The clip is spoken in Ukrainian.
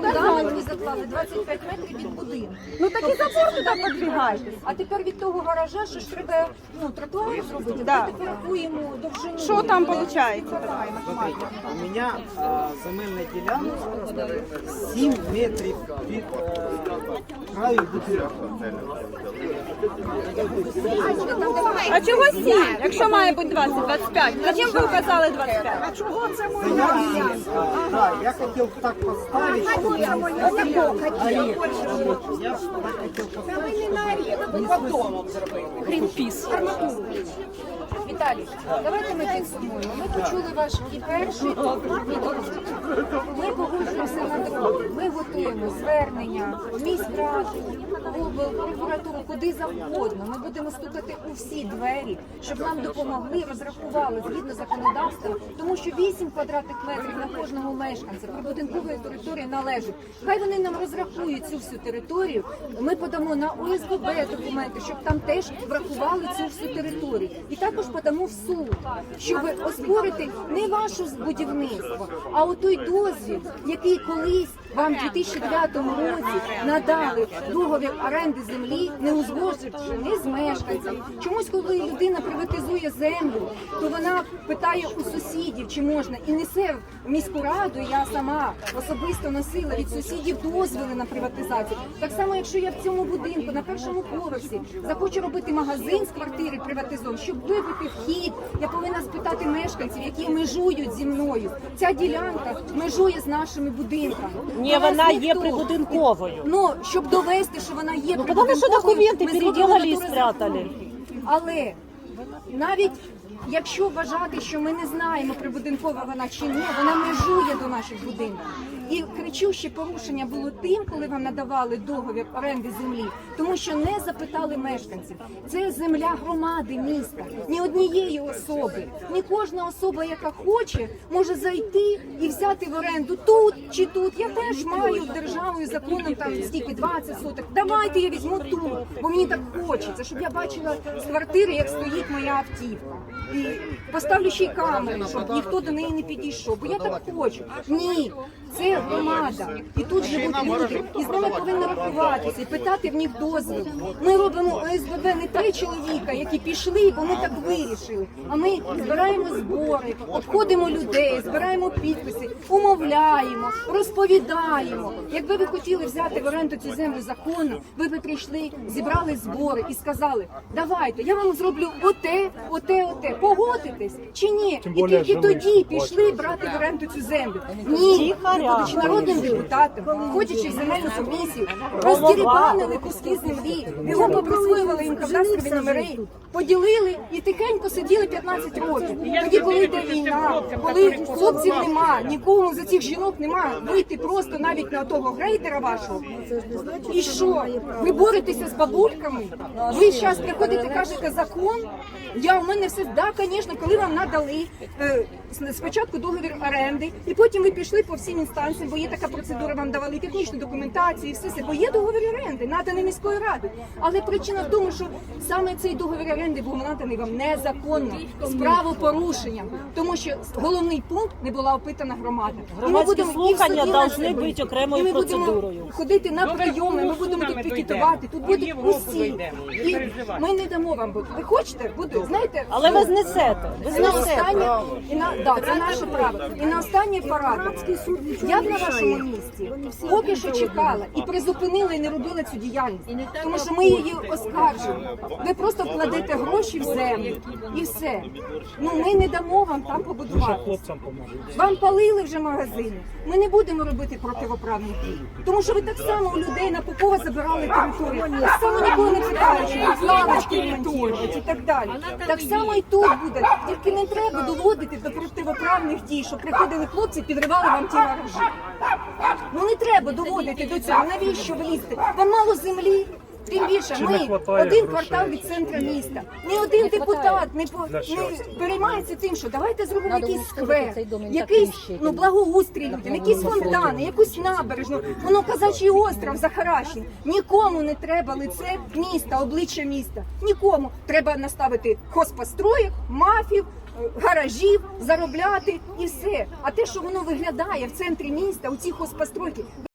фундамент ви заклали 25 метрів від будинку. Ну так і забор туди подвігайте. А тепер від того гаража, що ж треба ну, тротуар зробити, Да. тепер рахуємо довжину. Що там виходить? У меня а, земельна ділянка 7 метрів від е, краю будинку. А чого сім? Якщо має бути 20, 25? Зачем ви вказали 25? А чого це Я, а, да, я хотел так поставити, щоб я. Я так хотів поставити. Віталій, давайте ми підсумуємо. Ми почули ваш і перший. Ми погоджуємося на друге. Ми готуємо звернення в міськраду, в облпрокуратуру, куди завгодно. Ми будемо стукати у всі двері, щоб нам допомогли, розрахували згідно законодавства, тому що 8 квадратних метрів на кожного мешканця прибудинкової території належить. Хай вони нам розрахують цю всю територію. Ми подамо на ОСББ документи, щоб там теж врахували цю всю територію. І також подамо в суд, щоб оспорити не ваше будівництво, а той дозвіл, який колись вам в 2009 році надали договір оренди землі, не узгодживши не з мешканцями. Чомусь, коли людина приватизує землю, то вона питає у сусідів, чи можна, і несе в міську раду. Я сама особисто носила від сусідів дозволи на приватизацію. Так само, якщо я в цьому будинку на першому поверсі захочу робити магазин з квартири приватизован, щоб вибити вхід, я повинна спитати мешканців, які межують зі мною. Ця ділянка межує з нашими будинками. Ні, До нас вона є ніхто- прибудинковою. Ну, щоб довести, що вона є Ну, потому що прибудинковою, документи ми переделали і натуризм. спрятали. Але навіть якщо вважати, що ми не знаємо, прибудинкова вона чи ні, вона межує до наших будинків. І кричуще порушення було тим, коли вам надавали договір оренди землі, тому що не запитали мешканців. Це земля громади міста, ні однієї особи. Не кожна особа, яка хоче, може зайти і взяти в оренду тут чи тут. Я теж маю державою законом там стільки 20 соток. Давайте я візьму тут, бо мені так хочеться, щоб я бачила з квартири, як стоїть моя автівка. І поставлю ще й камери, щоб ніхто до неї не підійшов. Бо я так хочу. Ні, це громада, і тут живуть люди, і з ними повинні рахуватися, і питати в них дозвіл. Ми робимо ОСББ не три чоловіка, які пішли, бо ми так вирішили. А ми збираємо збори, обходимо людей, збираємо підписи, умовляємо, розповідаємо. Якби ви хотіли взяти в оренду цю землю законно, ви б прийшли, зібрали збори і сказали: давайте, я вам зроблю оте, оте, оте. Погодитесь чи ні? І тільки тоді пішли брати в оренду цю землю. Ні, будучи народним депутатом, ходячи в земельну комісію, роздірібанили куски землі, його поприсвоювали їм кадастрові номери, поділили і тихенько сиділи 15 років. Тоді, коли йде війна, коли хлопців нема, нікому за цих жінок нема, вийти просто навіть на того грейдера вашого. І що? Ви боретеся з бабульками? Ви зараз приходите, кажете закон? Я у мене все да, звісно, коли вам надали е, спочатку договір оренди, і потім ви пішли по всім інстанціям, бо є така процедура, вам давали технічну документацію, і все це, бо є договір оренди, наданий міською радою. Але причина в тому, що саме цей договір оренди був наданий вам незаконно, з правопорушенням, тому що головний пункт не була опитана громада. І ми будемо слухання должны бути окремою І ми будемо. Ходити на прийоми, ми будемо тут пікетувати, тут будуть усі. І ми не дамо вам бути. Ви хочете? Буде, знаєте, Але ви знесете. Ви і на знесете. останнє, і на да, це наше право. І на останнє порада. Я б на вашому місці поки що чекала і призупинила і не робила цю діяльність, тому що ми її оскаржуємо. Ви просто вкладете гроші в землю і все. Ну ми не дамо вам там побудувати. Вам палили вже магазини. Ми не будемо робити противоправних дій, тому що ви так само у людей на Попова забирали територію. Так само нікого не питаючи, лавочки ремонтують і так далі. Так само і тут буде. Тільки не треба доводити до противоправних дій, що приходили хлопці, підривали вам ті гаражі. Ну не треба доводити до цього. Навіщо влізти? лізти? Вам мало землі. Тим більше ми один квартал від центру міста. Ні один депутат не, по, не переймається тим, що давайте зробимо якийсь сквер, якийсь ну благоустрій людям, якісь фонтани, якусь набережну. Воно казачий остров захаращений. Нікому не треба лице міста, обличчя міста. Нікому треба наставити хозпостроїк, мафів. е, Гаражів заробляти і все. А те, що воно виглядає в центрі міста, у ці хозпостройки,